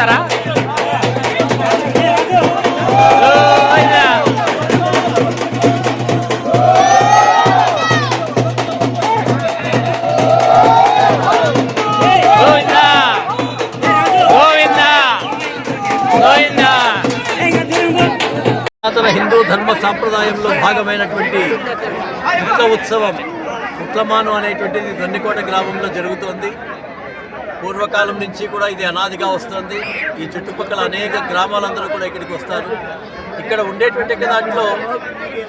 చేస్తారా? హిందూ ధర్మ సాంప్రదాయంలో భాగమైనటువంటి ముక్త ఉత్సవం ఉత్తమాను అనేటువంటిది దొన్నికోట గ్రామంలో జరుగుతోంది. పూర్వకాలం నుంచి కూడా ఇది అనాదిగా వస్తుంది. ఈ చుట్టుపక్కల అనేక గ్రామాలందరూ కూడా ఇక్కడికి వస్తారు. ఇక్కడ ఉండేటువంటి దాంట్లో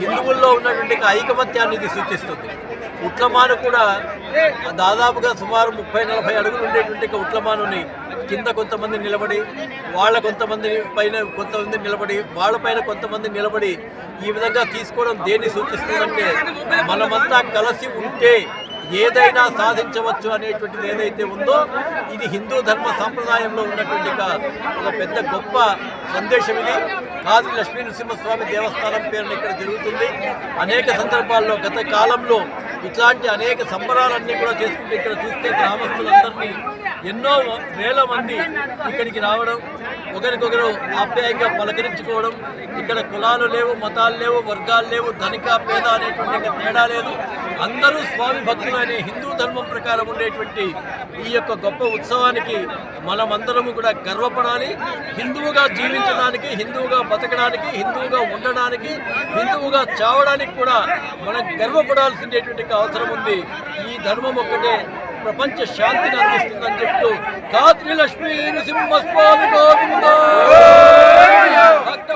హిందువుల్లో ఉన్నటువంటి ఐకమత్యాన్ని ఇది సూచిస్తుంది. ఉట్లమాను కూడా దాదాపుగా సుమారు ముప్పై నలభై అడుగులు ఉండేటువంటి ఉట్లమానుని కింద కొంతమంది నిలబడి వాళ్ళ కొంతమంది పైన కొంతమంది నిలబడి వాళ్ళ పైన కొంతమంది నిలబడి ఈ విధంగా తీసుకోవడం దేన్ని సూచిస్తుందంటే మనమంతా కలిసి ఉంటే ఏదైనా సాధించవచ్చు అనేటువంటిది ఏదైతే ఉందో ఇది హిందూ ధర్మ సాంప్రదాయంలో ఉన్నటువంటి ఒక పెద్ద గొప్ప సందేశం ఇది. కాశీ లక్ష్మీనరసింహస్వామి దేవస్థానం పేరున ఇక్కడ జరుగుతుంది. అనేక సందర్భాల్లో గత కాలంలో ఇట్లాంటి అనేక సంబరాలన్నీ కూడా చేసుకుంటే ఇక్కడ చూస్తే గ్రామస్తులందరినీ ఎన్నో వేల మంది ఇక్కడికి రావడం ఒకరికొకరు ఆప్యాయంగా పలకరించుకోవడం. ఇక్కడ కులాలు లేవు మతాలు లేవు వర్గాలు లేవు ధనిక పేద అనేటువంటి తేడా లేదు. అందరూ స్వామి భక్తులు అనే హిందూ ధర్మం ప్రకారం ఉండేటువంటి ఈ యొక్క గొప్ప ఉత్సవానికి మనమందరము కూడా గర్వపడాలి. హిందువుగా జీవించడానికి హిందువుగా బతకడానికి హిందువుగా ఉండడానికి హిందువుగా చావడానికి కూడా మనం గర్వపడాల్సినటువంటి అవసరం ఉంది. ఈ ధర్మం ఒక్కటే ప్రపంచ శాంతిని అందిస్తుందని చెప్తూ కాత్రి లక్ష్మీ నృసింహస్వామి గోవింద. భక్త